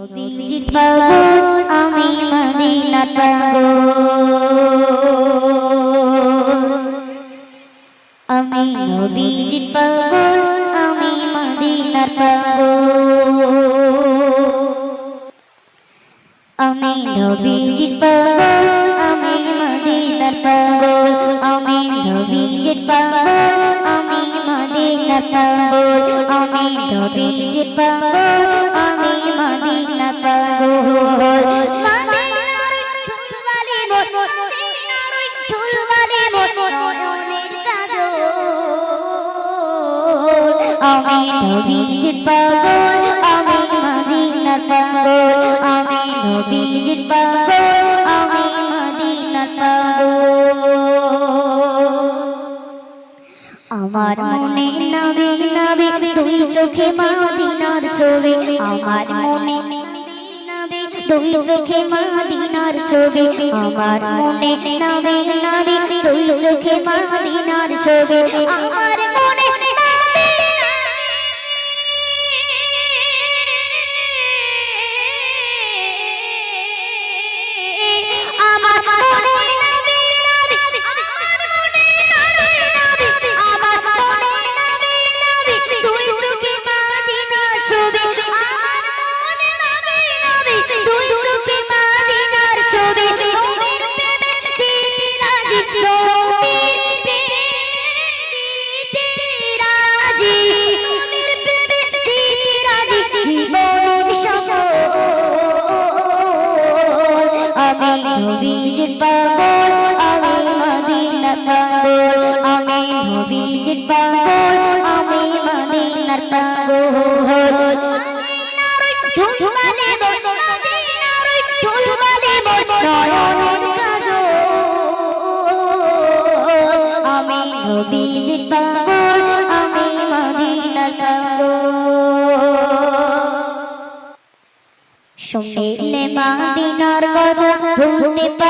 নবীজির পাগল আমি মদিনা পাগল আমি নবীজির পাগল আমি মদিনা পাগল আমি নবীজির পাগল আমি মদিনার পাগল আমি নবীজির পাগল আমি মদিনার পাগল আমি নবীজির পাগল আমি নবীজির পাগল আমি মদিনার পাগল আমি নবীজির পাগল আমি মদিনার পাগল আমার মনে নবী নবী, দুই চোখে মদিনার ছবি। আমার মনে দুই চোখে মদিনার ছবি। আমার মনে নবী নবী, দুই চোখে মদিনার ছবি। আমার পাগল আমি মদিনার পাগল আমি নবীজির পাগল আমি মদিনার পাগল। ধুলবালি মন মদিনার ধুলবালি মন নয়নের কাজল। আমি নবীজির পাগল আমি মদিনার পাগল। শুনলে মাদিনার কথা ভুলতে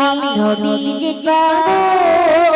আমি নবী যে যাব